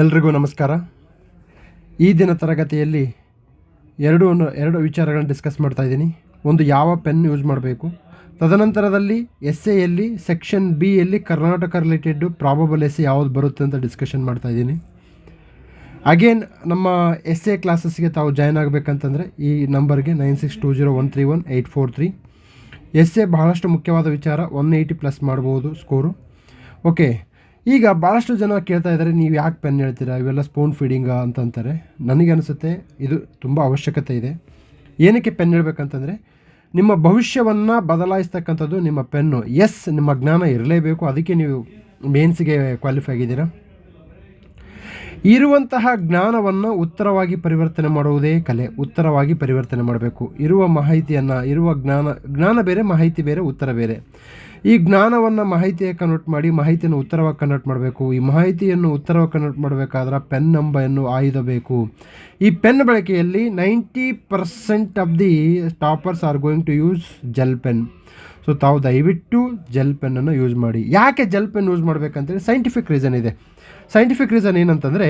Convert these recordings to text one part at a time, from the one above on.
ಎಲ್ರಿಗೂ ನಮಸ್ಕಾರ. ಈ ದಿನ ತರಗತಿಯಲ್ಲಿ ಎರಡು ಎರಡು ವಿಚಾರಗಳನ್ನು ಡಿಸ್ಕಸ್ ಮಾಡ್ತಾ ಇದ್ದೀನಿ. ಒಂದು ಯಾವ ಪೆನ್ ಯೂಸ್ ಮಾಡಬೇಕು? ತದನಂತರದಲ್ಲಿ ಎಸ್ ಎಯಲ್ಲಿ ಸೆಕ್ಷನ್ ಬಿ ಯಲ್ಲಿ ಕರ್ನಾಟಕ ರಿಲೇಟೆಡ್ ಪ್ರಾಬಬಲ್ ಎಸ್ ಯಾವ್ದು ಬರುತ್ತೆ ಅಂತ ಡಿಸ್ಕಷನ್ ಮಾಡ್ತಾ ಇದ್ದೀನಿ. ಅಗೇನ್ ನಮ್ಮ ಎಸ್ ಎ ಕ್ಲಾಸಸ್ಗೆ ತಾವು ಜಾಯ್ನ್ ಆಗಬೇಕಂತಂದರೆ ಈ ನಂಬರ್ಗೆ nine six two zero one three one eight four three is a ಬಹಳಷ್ಟು ಮುಖ್ಯವಾದ ವಿಚಾರ ಒನ್ ಏಯ್ಟಿ ಪ್ಲಸ್ ಮಾಡ್ಬೋದು ಸ್ಕೋರು ಓಕೆ, ಈಗ ಭಾಳಷ್ಟು ಜನ ಕೇಳ್ತಾ ಇದ್ದಾರೆ, ನೀವು ಯಾಕೆ ಪೆನ್ ಹೇಳ್ತೀರಾ? ಇವೆಲ್ಲ ಸ್ಪೂನ್ ಫೀಡಿಂಗಾ ಅಂತಂತಾರೆ. ನನಗೆ ಅನಿಸುತ್ತೆ ಇದು ತುಂಬ ಅವಶ್ಯಕತೆ ಇದೆ. ಏನಕ್ಕೆ ಪೆನ್ ಹೇಳ್ಬೇಕಂತಂದರೆ, ನಿಮ್ಮ ಭವಿಷ್ಯವನ್ನು ಬದಲಾಯಿಸ್ತಕ್ಕಂಥದ್ದು ನಿಮ್ಮ ಪೆನ್ನು. ಎಸ್ ನಿಮ್ಮ ಜ್ಞಾನ ಇರಲೇಬೇಕು. ಅದಕ್ಕೆ ನೀವು ಮೇನ್ಸ್ಗೆ ಕ್ವಾಲಿಫೈ ಆಗಿದ್ದೀರಾ? ಇರುವಂತಹ ಜ್ಞಾನವನ್ನು ಉತ್ತರವಾಗಿ ಪರಿವರ್ತನೆ ಮಾಡುವುದೇ ಕಲೆ. ಉತ್ತರವಾಗಿ ಪರಿವರ್ತನೆ ಮಾಡಬೇಕು. ಇರುವ ಮಾಹಿತಿಯನ್ನು, ಇರುವ ಜ್ಞಾನ ಜ್ಞಾನ ಬೇರೆ, ಮಾಹಿತಿ ಬೇರೆ, ಉತ್ತರ ಬೇರೆ. ಈ ಜ್ಞಾನವನ್ನು ಮಾಹಿತಿಯ ಕನ್ವರ್ಟ್ ಮಾಡಿ, ಮಾಹಿತಿಯನ್ನು ಉತ್ತರವಾಗಿ ಕನ್ವರ್ಟ್ ಮಾಡಬೇಕು. ಈ ಮಾಹಿತಿಯನ್ನು ಉತ್ತರವಾಗಿ ಕನ್ವರ್ಟ್ ಮಾಡಬೇಕಾದ್ರೆ ಪೆನ್ ನಂಬರನ್ನು ಆಯುಧ ಬೇಕು ಈ ಪೆನ್ ಬಳಕೆಯಲ್ಲಿ ninety percent of the toppers are going to use gel pen so ತಾವು ದಯವಿಟ್ಟು ಜೆಲ್ ಪೆನ್ನನ್ನು ಯೂಸ್ ಮಾಡಿ. ಯಾಕೆ ಜೆಲ್ ಪೆನ್ ಯೂಸ್ ಮಾಡಬೇಕಂತೇಳಿ ಸೈಂಟಿಫಿಕ್ ರೀಸನ್ ಇದೆ. ಸೈಂಟಿಫಿಕ್ ರೀಸನ್ ಏನಂತಂದರೆ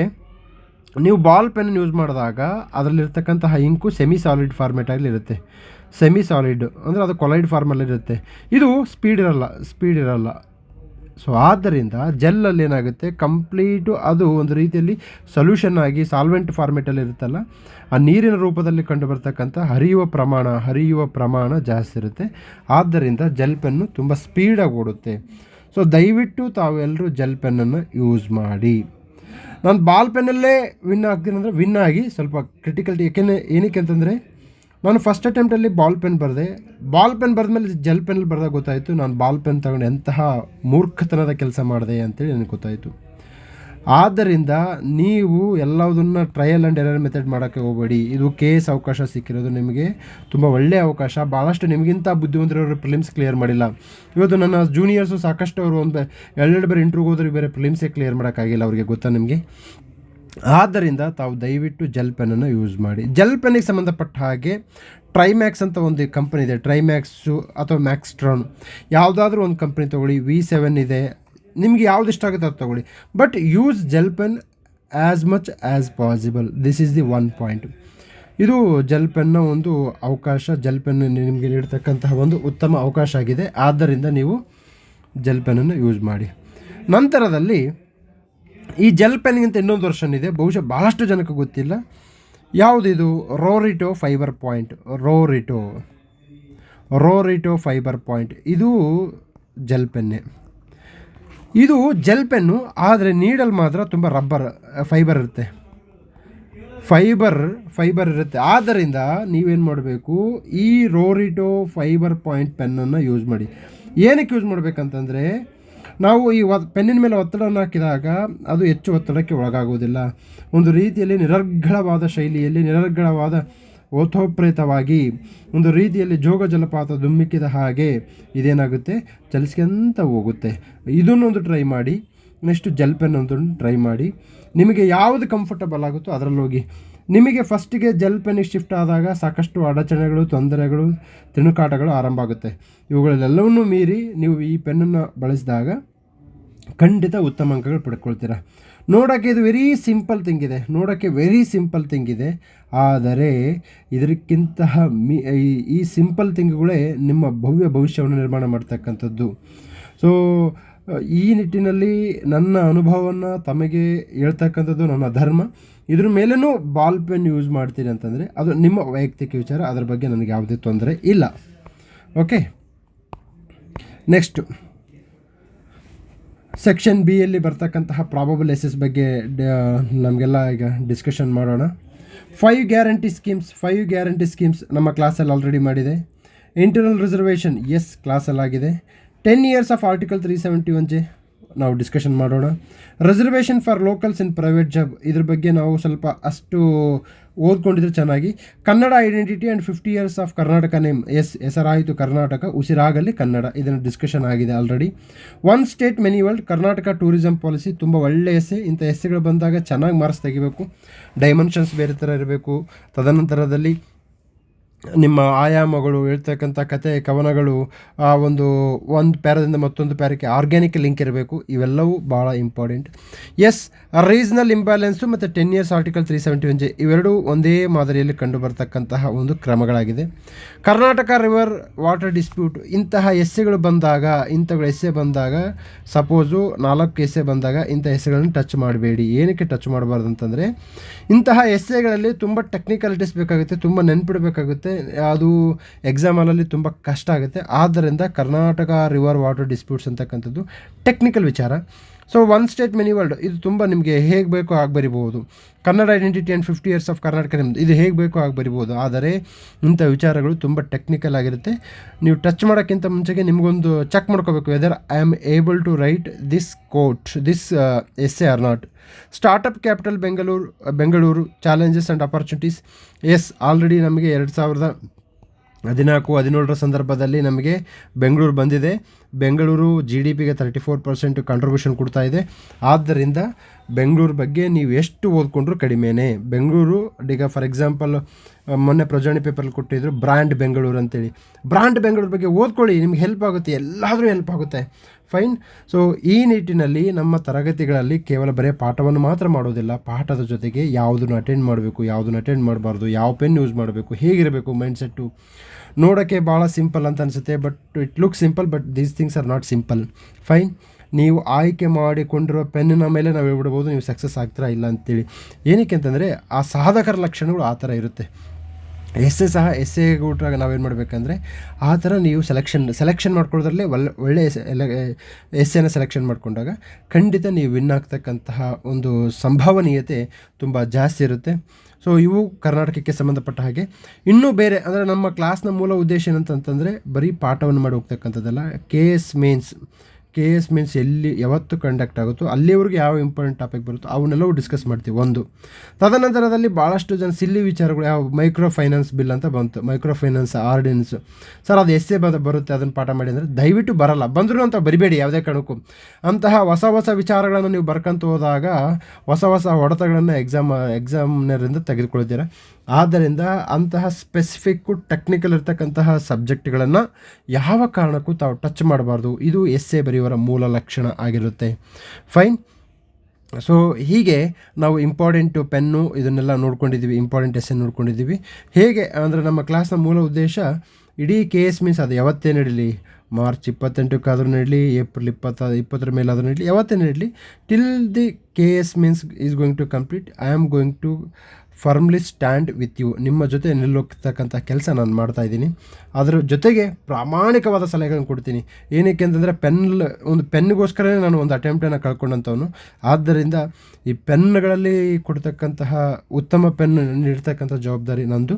ನೀವು ಬಾಲ್ ಪೆನ್ ಯೂಸ್ ಮಾಡಿದಾಗ ಅದರಲ್ಲಿರ್ತಕ್ಕಂತಹ ಇಂಕು ಸೆಮಿ ಸಾಲಿಡ್ ಫಾರ್ಮೆಟಲ್ಲಿ ಇರುತ್ತೆ. ಸೆಮಿ ಸಾಲಿಡ್ ಅಂದರೆ ಅದು ಕೊಲೈಡ್ ಫಾರ್ಮಲ್ಲಿರುತ್ತೆ ಇದು ಸ್ಪೀಡ್ ಇರಲ್ಲ ಸ್ಪೀಡ್ ಇರಲ್ಲ. ಸೊ ಆದ್ದರಿಂದ ಜೆಲ್ಲಲ್ಲಿ ಏನಾಗುತ್ತೆ? ಕಂಪ್ಲೀಟು ಅದು ಒಂದು ರೀತಿಯಲ್ಲಿ ಸೊಲ್ಯೂಷನ್ ಆಗಿ ಸಾಲ್ವೆಂಟ್ ಫಾರ್ಮೆಟಲ್ಲಿ ಇರುತ್ತಲ್ಲ, ಆ ನೀರಿನ ರೂಪದಲ್ಲಿ ಕಂಡು ಬರ್ತಕ್ಕಂಥ ಹರಿಯುವ ಪ್ರಮಾಣ ಹರಿಯುವ ಪ್ರಮಾಣ ಜಾಸ್ತಿ ಇರುತ್ತೆ. ಆದ್ದರಿಂದ ಜೆಲ್ ಪೆನ್ನು ತುಂಬ ಸ್ಪೀಡಾಗಿ ಓಡುತ್ತೆ. ಸೊ ದಯವಿಟ್ಟು ತಾವೆಲ್ಲರೂ ಜೆಲ್ ಪೆನ್ನನ್ನು ಯೂಸ್ ಮಾಡಿ. ನಾನು ಬಾಲ್ ಪೆನ್ನಲ್ಲೇ ವಿನ್ ಆಗ್ತೀನಿ ಅಂದರೆ ವಿನ್ ಆಗಿ ಸ್ವಲ್ಪ ಕ್ರಿಟಿಕಲ್ಟಿ ಯಾಕೆಂದರೆ ಏನಕ್ಕೆ ಅಂತಂದರೆ ನಾನು ಫಸ್ಟ್ ಅಟೆಂಪ್ಟಲ್ಲಿ ಬಾಲ್ ಪೆನ್ ಬರೆದೆ. ಬಾಲ್ ಪೆನ್ ಬರೆದ್ಮೇಲೆ ಜೆಲ್ ಪೆನ್ನಲ್ಲಿ ಬರೆದಾಗ ಗೊತ್ತಾಯಿತು, ನಾನು ಬಾಲ್ ಪೆನ್ ತಗೊಂಡು ಎಂತಹ ಮೂರ್ಖತನದ ಕೆಲಸ ಮಾಡಿದೆ ಅಂತೇಳಿ ನನಗೆ ಗೊತ್ತಾಯಿತು. ಆದ್ದರಿಂದ ನೀವು ಎಲ್ಲದನ್ನ ಟ್ರಯಲ್ ಆ್ಯಂಡ್ ಎರರ್ ಮೆಥಡ್ ಮಾಡೋಕ್ಕೆ ಹೋಗಬೇಡಿ. ಇದು ಕೇಸ್ ಅವಕಾಶ ಸಿಕ್ಕಿರೋದು ನಿಮಗೆ. ತುಂಬ ಒಳ್ಳೆಯ ಅವಕಾಶ. ಭಾಳಷ್ಟು ನಿಮಗಿಂತ ಬುದ್ಧಿವಂತರವರು ಪ್ರಿಲಿಮ್ಸ್ ಕ್ಲಿಯರ್ ಮಾಡಿಲ್ಲ. ಇವತ್ತು ನನ್ನ ಜೂನಿಯರ್ಸು ಸಾಕಷ್ಟು ಅವರು ಒಂದು ಎರಡೆರಡು ಬೇರೆ ಇಂಟ್ರ್ಯೂಗೆ ಹೋದ್ರೆ ಬೇರೆ ಪ್ರಿಲಿಮ್ಸೇ ಕ್ಲಿಯರ್ ಮಾಡೋಕ್ಕಾಗಿಲ್ಲ ಅವರಿಗೆ. ಗೊತ್ತಾ ನಿಮಗೆ? ಆದ್ದರಿಂದ ತಾವು ದಯವಿಟ್ಟು ಜೆಲ್ ಪೆನ್ನನ್ನು ಯೂಸ್ ಮಾಡಿ. ಜೆಲ್ ಪೆನ್ನಿಗೆ ಸಂಬಂಧಪಟ್ಟ ಹಾಗೆ ಟ್ರೈಮ್ಯಾಕ್ಸ್ ಅಂತ ಒಂದು ಕಂಪನಿ ಇದೆ. ಟ್ರೈಮ್ಯಾಕ್ಸು ಅಥವಾ ಮ್ಯಾಕ್ಸ್ಟ್ರಾನ್ ಯಾವುದಾದ್ರೂ ಒಂದು ಕಂಪ್ನಿ ತೊಗೊಳ್ಳಿ. ವಿ ಸೆವೆನ್ ಇದೆ. ನಿಮಗೆ ಯಾವ್ದು ಇಷ್ಟ ಆಗುತ್ತೆ ಅದು ತೊಗೊಳ್ಳಿ. But use gel pen as much as possible this is the one point ಇದು ಜೆಲ್ ಪೆನ್ನ ಒಂದು ಅವಕಾಶ ಜೆಲ್ ಪೆನ್ ನಿಮಗೆ ನೀಡ್ತಕ್ಕಂತಹ ಒಂದು ಉತ್ತಮ ಅವಕಾಶ ಆಗಿದೆ. ಆದ್ದರಿಂದ ನೀವು ಜೆಲ್ ಪೆನ್ನನ್ನು ಯೂಸ್ ಮಾಡಿ. ನಂತರದಲ್ಲಿ ಈ ಜೆಲ್ ಪೆನ್ಗಿಂತ ಇನ್ನೊಂದು ವರ್ಷನ್ ಇದೆ. ಬಹುಶಃ ಭಾಳಷ್ಟು ಜನಕ್ಕೆ ಗೊತ್ತಿಲ್ಲ. ಯಾವುದಿದು? Rorito fibre point Rorito. Rorito fibre point ಇದು ಜೆಲ್ ಪೆನ್ನೆ ಇದು ಜೆಲ್ ಪೆನ್ನು, ಆದರೆ ನೀಡಲ್ ಮಾತ್ರ ತುಂಬ ರಬ್ಬರ್ ಫೈಬರ್ ಇರುತ್ತೆ. ಫೈಬರ್ ಫೈಬರ್ ಇರುತ್ತೆ. ಆದ್ದರಿಂದ ನೀವೇನು ಮಾಡಬೇಕು, ಈ ರೋರಿಟೋ ಫೈಬರ್ ಪಾಯಿಂಟ್ ಪೆನ್ನನ್ನು ಯೂಸ್ ಮಾಡಿ. ಏನಕ್ಕೆ ಯೂಸ್ ಮಾಡಬೇಕಂತಂದರೆ, ನಾವು ಈ ಪೆನ್ನಿನ ಮೇಲೆ ಒತ್ತಡವನ್ನು ಹಾಕಿದಾಗ ಅದು ಹೆಚ್ಚು ಒತ್ತಡಕ್ಕೆ ಒಳಗಾಗುವುದಿಲ್ಲ. ಒಂದು ರೀತಿಯಲ್ಲಿ ನಿರರ್ಗಳವಾದ ಶೈಲಿಯಲ್ಲಿ ನಿರರ್ಗಳವಾದ ಓಥೋಪ್ರೇತವಾಗಿ ಒಂದು ರೀತಿಯಲ್ಲಿ ಜೋಗ ಜಲಪಾತ ಧುಮ್ಮಿಕ್ಕಿದ ಹಾಗೆ ಇದೇನಾಗುತ್ತೆ? ಚಲಿಸ್ಕೊಂತ ಹೋಗುತ್ತೆ. ಇದನ್ನೊಂದು ಟ್ರೈ ಮಾಡಿ ನೆಕ್ಸ್ಟ್ ಜೆಲ್ ಪೆನ್ ಒಂದು ಟ್ರೈ ಮಾಡಿ. ನಿಮಗೆ ಯಾವುದು ಕಂಫರ್ಟಬಲ್ ಆಗುತ್ತೋ ಅದರಲ್ಲಿ ಹೋಗಿ. ನಿಮಗೆ ಫಸ್ಟಿಗೆ ಜೆಲ್ ಪೆನ್ನಿಗೆ ಶಿಫ್ಟ್ ಆದಾಗ ಸಾಕಷ್ಟು ಅಡಚಣೆಗಳು, ತೊಂದರೆಗಳು, ತಿಣುಕಾಟಗಳು ಆರಂಭ ಆಗುತ್ತೆ. ಇವುಗಳನ್ನೆಲ್ಲವನ್ನೂ ಮೀರಿ ನೀವು ಈ ಪೆನ್ನನ್ನು ಬಳಸಿದಾಗ ಖಂಡಿತ ಉತ್ತಮ ಅಂಕಗಳು ಪಡ್ಕೊಳ್ತೀರಾ. ನೋಡೋಕ್ಕೆ ಇದು ವೆರಿ ಸಿಂಪಲ್ ಥಿಂಗ್ ಇದೆ. ನೋಡೋಕ್ಕೆ ವೆರಿ ಸಿಂಪಲ್ ಥಿಂಗ್ ಇದೆ. ಆದರೆ ಇದಕ್ಕಿಂತಹ ಮಿ, ಈ- ಈ ಸಿಂಪಲ್ ಥಿಂಗ್ಗಳೇ ನಿಮ್ಮ ಭವ್ಯ ಭವಿಷ್ಯವನ್ನು ನಿರ್ಮಾಣ ಮಾಡ್ತಕ್ಕಂಥದ್ದು. ಸೊ ಈ ನಿಟ್ಟಿನಲ್ಲಿ ನನ್ನ ಅನುಭವವನ್ನು ತಮಗೆ ಹೇಳ್ತಕ್ಕಂಥದ್ದು ನನ್ನ ಧರ್ಮ. ಇದ್ರ ಮೇಲೂ ಬಾಲ್ ಪೆನ್ ಯೂಸ್ ಮಾಡ್ತೀನಿ ಅಂತಂದರೆ ಅದು ನಿಮ್ಮ ವೈಯಕ್ತಿಕ ವಿಚಾರ. ಅದರ ಬಗ್ಗೆ ನನಗೆ ಯಾವುದೇ ತೊಂದರೆ ಇಲ್ಲ. ಓಕೆ ನೆಕ್ಸ್ಟು ಸೆಕ್ಷನ್ ಬಿ ಯಲ್ಲಿ ಬರ್ತಕ್ಕಂತಹ ಪ್ರಾಬಬಲ್ ಬಗ್ಗೆ ನಮಗೆಲ್ಲ ಈಗ ಡಿಸ್ಕಷನ್ ಮಾಡೋಣ. Five guarantee schemes five guarantee schemes ನಮ್ಮ ಕ್ಲಾಸಲ್ಲಿ ಆಲ್ರೆಡಿ ಮಾಡಿದೆ. Internal reservation S ಕ್ಲಾಸಲ್ಲಾಗಿದೆ ten years of article three seventy one J ನಾವು ಡಿಸ್ಕಷನ್ ಮಾಡೋಣ. Reservation for locals in private job ಇದ್ರ ಬಗ್ಗೆ ನಾವು ಸ್ವಲ್ಪ ಅಷ್ಟು ಓದ್ಕೊಂಡಿದ್ರೆ ಚೆನ್ನಾಗಿ. Kannada identity and fifty years of Karnataka name is, ಹೆಸರಾಯಿತು ಕರ್ನಾಟಕ, ಉಸಿರಾಗಲಿ ಕನ್ನಡ. ಇದನ್ನು ಡಿಸ್ಕಷನ್ ಆಗಿದೆ already one state many world Karnataka tourism policy ತುಂಬ ಒಳ್ಳೆ ಎಸೆ ಇಂಥ ಎಸೆಗಳು ಬಂದಾಗ ಚೆನ್ನಾಗಿ ಮಾರ್ಕ್ಸ್ ತೆಗಿಬೇಕು. ಡೈಮೆನ್ಷನ್ಸ್ ಬೇರೆ ಥರ ಇರಬೇಕು. ತದನಂತರದಲ್ಲಿ ನಿಮ್ಮ ಆಯಾಮಗಳು, ಹೇಳ್ತಕ್ಕಂಥ ಕತೆ ಕವನಗಳು, ಆ ಒಂದು ಒಂದು ಪ್ಯಾರದಿಂದ ಮತ್ತೊಂದು ಪ್ಯಾರಕ್ಕೆ ಆರ್ಗ್ಯಾನಿಕ್ ಲಿಂಕ್ ಇರಬೇಕು. ಇವೆಲ್ಲವೂ ಭಾಳ ಇಂಪಾರ್ಟೆಂಟ್ ಎಸ್ ರೀಸ್ನಲ್ ಇಂಬ್ಯಾಲೆನ್ಸು ಮತ್ತು ten years article three seventy one J ಇವೆರಡೂ ಒಂದೇ ಮಾದರಿಯಲ್ಲಿ ಕಂಡು ಬರ್ತಕ್ಕಂತಹ ಒಂದು ಕ್ರಮಗಳಾಗಿದೆ. ಕರ್ನಾಟಕ ರಿವರ್ ವಾಟರ್ ಡಿಸ್ಪ್ಯೂಟ್ ಇಂತಹ ಎಸ್ಸೆಗಳು ಬಂದಾಗ ಇಂಥಗಳು ಎಸ್ಸೆ ಬಂದಾಗ ಸಪೋಸು ನಾಲ್ಕು ಎಸ್ಸೆ ಬಂದಾಗ ಇಂಥ ಎಸ್ಸೆಗಳನ್ನು ಟಚ್ ಮಾಡಬೇಡಿ. ಏನಕ್ಕೆ ಟಚ್ ಮಾಡಬಾರ್ದು ಅಂತಂದರೆ, ಇಂತಹ ಎಸ್ಸೆಗಳಲ್ಲಿ ತುಂಬ ಟೆಕ್ನಿಕಲಿಟೀಸ್ ಬೇಕಾಗುತ್ತೆ, ತುಂಬ ನೆನ್ಪಿಡಬೇಕಾಗುತ್ತೆ ಅದು ಎಕ್ಸಾಮಲ್ಲಿ ತುಂಬ ಕಷ್ಟ ಆಗುತ್ತೆ. ಆದ್ದರಿಂದ ಕರ್ನಾಟಕ ರಿವರ್ ವಾಟರ್ ಡಿಸ್ಪ್ಯೂಟ್ಸ್ ಅಂತಕ್ಕಂಥದ್ದು ಟೆಕ್ನಿಕಲ್ ವಿಚಾರ. So one state many world ಇದು ತುಂಬ ನಿಮಗೆ ಹೇಗೆ ಬೇಕೋ ಆಗಿ ಬರಿಬೋದು Kannada identity and fifty years of Karnataka ನಿಮ್ಮದು ಇದು ಹೇಗೆ ಬೇಕೋ ಆಗಿ ಬರಿಬೋದು ಆದರೆ, ಇಂಥ ವಿಚಾರಗಳು ತುಂಬ ಟೆಕ್ನಿಕಲ್ ಆಗಿರುತ್ತೆ. ನೀವು ಟಚ್ ಮಾಡೋಕ್ಕಿಂತ ಮುಂಚೆಗೆ ನಿಮಗೊಂದು ಚೆಕ್ ಮಾಡ್ಕೋಬೇಕು whether I am able to write this quote this is a or not startup capital Bengaluru Bengaluru challenges and opportunities is already ನಮಗೆ ಎರಡು ಸಾವಿರದ ಹದಿನಾಲ್ಕು, ಹದಿನೇಳರ ಸಂದರ್ಭದಲ್ಲಿ ನಮಗೆ ಬೆಂಗಳೂರು ಬಂದಿದೆ. ಬೆಂಗಳೂರು ಜಿ ಡಿ ಪಿಗೆ ತರ್ಟಿ ಫೋರ್ ಪರ್ಸೆಂಟ್ ಕಾಂಟ್ರಿಬ್ಯೂಷನ್ ಕೊಡ್ತಾ ಇದೆ. ಆದ್ದರಿಂದ ಬೆಂಗಳೂರು ಬಗ್ಗೆ ನೀವು ಎಷ್ಟು ಓದ್ಕೊಂಡ್ರೂ ಕಡಿಮೆನೇ. ಬೆಂಗಳೂರು, ಈಗ ಫಾರ್ ಎಕ್ಸಾಂಪಲ್ ಮೊನ್ನೆ ಪ್ರಜಾಣಿ ಪೇಪರಲ್ಲಿ ಕೊಟ್ಟಿದ್ರು ಬ್ರ್ಯಾಂಡ್ ಬೆಂಗಳೂರು ಅಂತೇಳಿ. ಬ್ರ್ಯಾಂಡ್ ಬೆಂಗಳೂರು ಬಗ್ಗೆ ಓದ್ಕೊಳ್ಳಿ, ನಿಮ್ಗೆ ಹೆಲ್ಪ್ ಆಗುತ್ತೆ, ಎಲ್ಲಾದರೂ ಹೆಲ್ಪ್ ಆಗುತ್ತೆ. ಫೈನ್ ಸೊ ಈ ನಿಟ್ಟಿನಲ್ಲಿ ನಮ್ಮ ತರಗತಿಗಳಲ್ಲಿ ಕೇವಲ ಬರೀ ಪಾಠವನ್ನು ಮಾತ್ರ ಮಾಡೋದಿಲ್ಲ. ಪಾಠದ ಜೊತೆಗೆ ಯಾವುದನ್ನು ಅಟೆಂಡ್ ಮಾಡಬೇಕು, ಯಾವುದನ್ನು ಅಟೆಂಡ್ ಮಾಡಬಾರ್ದು, ಯಾವ ಪೆನ್ ಯೂಸ್ ಮಾಡಬೇಕು, ಹೇಗಿರಬೇಕು ಮೈಂಡ್ಸೆಟ್ಟು ನೋಡೋಕ್ಕೆ ಭಾಳ ಸಿಂಪಲ್ ಅಂತ ಅನಿಸುತ್ತೆ but it look simple but these things are not simple fine ನೀವು ಆಯ್ಕೆ ಮಾಡಿಕೊಂಡಿರೋ ಪೆನ್ನಿನ ಮೇಲೆ ನಾವು ಹೇಳ್ಬಿಡ್ಬೋದು, ನೀವು ಸಕ್ಸಸ್ ಆಗ್ತೀರಾ ಇಲ್ಲ ಅಂತೇಳಿ. ಏನಕ್ಕೆ ಅಂತಂದರೆ, ಆ ಸಾಧಕರ ಲಕ್ಷಣಗಳು ಆ ಥರ ಇರುತ್ತೆ. ಎಸ್ ಎಸ್ ಸಹ ಎಸ್ ಎ ಕೂಟ್ರಾಗ ನಾವೇನು ಮಾಡಬೇಕಂದ್ರೆ ಆ ಥರ ನೀವು ಸೆಲೆಕ್ಷನ್ ಸೆಲೆಕ್ಷನ್ ಮಾಡ್ಕೊಳ್ಳೋದ್ರಲ್ಲೇ ಒಳ್ಳೆ ಒಳ್ಳೆ ಎಸ್ ಎಸ್ ಎನ ಸೆಲೆಕ್ಷನ್ ಮಾಡಿಕೊಂಡಾಗ ಖಂಡಿತ ನೀವು ವಿನ್ ಆಗ್ತಕ್ಕಂತಹ ಒಂದು ಸಂಭವನೀಯತೆ ತುಂಬ ಜಾಸ್ತಿ ಇರುತ್ತೆ. ಸೊ ಇವು ಕರ್ನಾಟಕಕ್ಕೆ ಸಂಬಂಧಪಟ್ಟ ಹಾಗೆ. ಇನ್ನೂ ಬೇರೆ, ಅಂದರೆ ನಮ್ಮ ಕ್ಲಾಸ್ನ ಮೂಲ ಉದ್ದೇಶ ಏನಂತಂತಂದರೆ ಬರೀ ಪಾಠವನ್ನು ಮಾಡಿ ಹೋಗ್ತಕ್ಕಂಥದ್ದಲ್ಲ. K S mains K S mains ಎಲ್ಲಿ, ಯಾವತ್ತು ಕಂಡಕ್ಟ್ ಆಗುತ್ತೋ, ಅಲ್ಲಿವರೆಗೂ ಯಾವ ಇಂಪಾರ್ಟೆಂಟ್ ಟಾಪಿಕ್ ಬರುತ್ತೋ ಅವನ್ನೆಲ್ಲವೂ ಡಿಸ್ಕಸ್ ಮಾಡ್ತೀವಿ ಒಂದು. ತದನಂತರದಲ್ಲಿ ಭಾಳಷ್ಟು ಜನ ಸಿಲ್ಲಿ ವಿಚಾರಗಳು, ಯಾವ ಮೈಕ್ರೋ ಫೈನಾನ್ಸ್ ಬಿಲ್ ಅಂತ ಬಂತು. ಮೈಕ್ರೋ ಫೈನಾನ್ಸ್ ಆರ್ಡಿನೆನ್ಸ್ ಸರ್ ಅದು ಎಸ್ಸೇ ಬಂದ ಬರುತ್ತೆ, ಅದನ್ನು ಪಾಠ ಮಾಡಿ ಅಂದರೆ ದಯವಿಟ್ಟು ಬರಲ್ಲ. ಬಂದರೂ ಅಂತ ಬರಿಬೇಡಿ ಯಾವುದೇ ಕಾರಣಕ್ಕೂ. ಅಂತಹ ಹೊಸ ಹೊಸ ವಿಚಾರಗಳನ್ನು ನೀವು ಬರ್ಕೊಂತ ಹೋದಾಗ ಹೊಸ ಹೊಸ ಹೊಡೆತಗಳನ್ನು ಎಕ್ಸಾಮ್ ಎಕ್ಸಾಮ್ನರಿಂದ ತೆಗೆದುಕೊಳ್ತೀರಾ ಆದ್ದರಿಂದ ಅಂತಹ ಸ್ಪೆಸಿಫಿಕ್ಕು ಟೆಕ್ನಿಕಲ್ ಇರ್ತಕ್ಕಂತಹ ಸಬ್ಜೆಕ್ಟ್ಗಳನ್ನು ಯಾವ ಕಾರಣಕ್ಕೂ ತಾವು ಟಚ್ ಮಾಡಬಾರ್ದು. ಇದು ಎಸ್ ಎ ಬರೆಯುವರ ಮೂಲ ಲಕ್ಷಣ ಆಗಿರುತ್ತೆ. ಫೈನ್ ಸೊ ಹೀಗೆ ನಾವು ಇಂಪಾರ್ಟೆಂಟು ಪೆನ್ನು ಇದನ್ನೆಲ್ಲ ನೋಡ್ಕೊಂಡಿದ್ದೀವಿ ಇಂಪಾರ್ಟೆಂಟ್ ಎಸ್ ಎನ್ ನೋಡ್ಕೊಂಡಿದ್ದೀವಿ. ಹೇಗೆ ಅಂದರೆ ನಮ್ಮ ಕ್ಲಾಸ್ನ ಮೂಲ ಉದ್ದೇಶ ಇಡೀ ಕೆ ಎಸ್ ಮೀನ್ಸ್ ಅದು ಯಾವತ್ತೇ ನಡೀಲಿ ಮಾರ್ಚ್ ಇಪ್ಪತ್ತೆಂಟಕ್ಕಾದರೂ ನಡೀಲಿ ಏಪ್ರಿಲ್ ಇಪ್ಪತ್ತ, ಇಪ್ಪತ್ತರ ಮೇಲಾದರೂ ನಡೀಲಿ, ಯಾವತ್ತೇ ನಡೀಲಿ till the K S mains is going to complete I am going to firmly stand with you ನಿಮ್ಮ ಜೊತೆ ನಿಲ್ಲೋಗ್ತಕ್ಕಂಥ ಕೆಲಸ ನಾನು ಮಾಡ್ತಾ ಇದ್ದೀನಿ. ಅದರ ಜೊತೆಗೆ ಪ್ರಾಮಾಣಿಕವಾದ ಸಲಹೆಗಳನ್ನು ಕೊಡ್ತೀನಿ. ಏನಕ್ಕೆ ಅಂತಂದರೆ ಪೆನ್ ಒಂದು ಪೆನ್ಗೋಸ್ಕರನೇ ನಾನು ಒಂದು ಅಟೆಂಪ್ಟನ್ನು ಕಳ್ಕೊಂಡಂಥವನು. ಆದ್ದರಿಂದ ಈ ಪೆನ್ಗಳಲ್ಲಿ ಕೊಡ್ತಕ್ಕಂತಹ ಉತ್ತಮ ಪೆನ್ ನೀಡ್ತಕ್ಕಂಥ ಜವಾಬ್ದಾರಿ ನಂದು.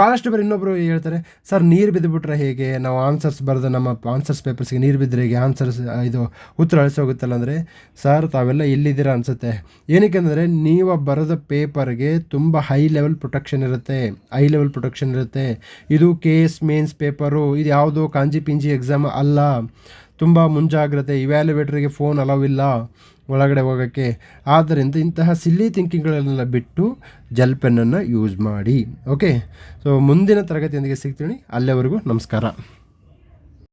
ಭಾಳಷ್ಟು ಬಾರಿ ಇನ್ನೊಬ್ಬರು ಹೇಳ್ತಾರೆ, ಸರ್, ನೀರು ಬಿದ್ದುಬಿಟ್ರೆ ಹೇಗೆ? ನಾವು ಆನ್ಸರ್ಸ್ ಬರೆದು ನಮ್ಮ ಆನ್ಸರ್ಸ್ ಪೇಪರ್ಸ್ಗೆ ನೀರು ಬಿದ್ದರೆ ಹೇಗೆ? ಆನ್ಸರ್ಸ್ ಇದು ಉತ್ತರ ಅಳಿಸೋಗುತ್ತಲ್ಲ ಅಂದರೆ, ಸರ್, ತಾವೆಲ್ಲ ಇಲ್ಲಿದ್ದೀರಾ ಅನಿಸುತ್ತೆ. ಏನಕ್ಕೆ ಅಂದರೆ ನೀವು ಬರೆದ ಪೇಪರ್ಗೆ ತುಂಬ ಹೈ ಲೆವೆಲ್ ಪ್ರೊಟೆಕ್ಷನ್ ಇರುತ್ತೆ ಹೈ ಲೆವೆಲ್ ಪ್ರೊಟೆಕ್ಷನ್ ಇರುತ್ತೆ. ಇದು ಕೆ ಎಸ್ ಮೇನ್ಸ್ ಪೇಪರು ಇದು ಯಾವುದು ಕಾಂಜಿ ಪಿಂಜಿ ಎಕ್ಸಾಮ್ ಅಲ್ಲ. ತುಂಬ ಮುಂಜಾಗ್ರತೆ ಇವ್ಯಾಲ್ಯುವೇಟ್ರಿಗೆ ಫೋನ್ ಅಲವಿಲ್ಲ ಒಳಗಡೆ ಹೋಗೋಕ್ಕೆ. ಆದ್ದರಿಂದ ಇಂತಹ ಸಿಲ್ಲಿ ಥಿಂಕಿಂಗ್ಗಳನ್ನೆಲ್ಲ ಬಿಟ್ಟು ಜೆಲ್ ಪೆನ್ನನ್ನು ಯೂಸ್ ಮಾಡಿ. ಓಕೆ ಸೊ ಮುಂದಿನ ತರಗತಿಯೊಂದಿಗೆ ಸಿಗ್ತೀನಿ. ಅಲ್ಲಿವರೆಗೂ ನಮಸ್ಕಾರ.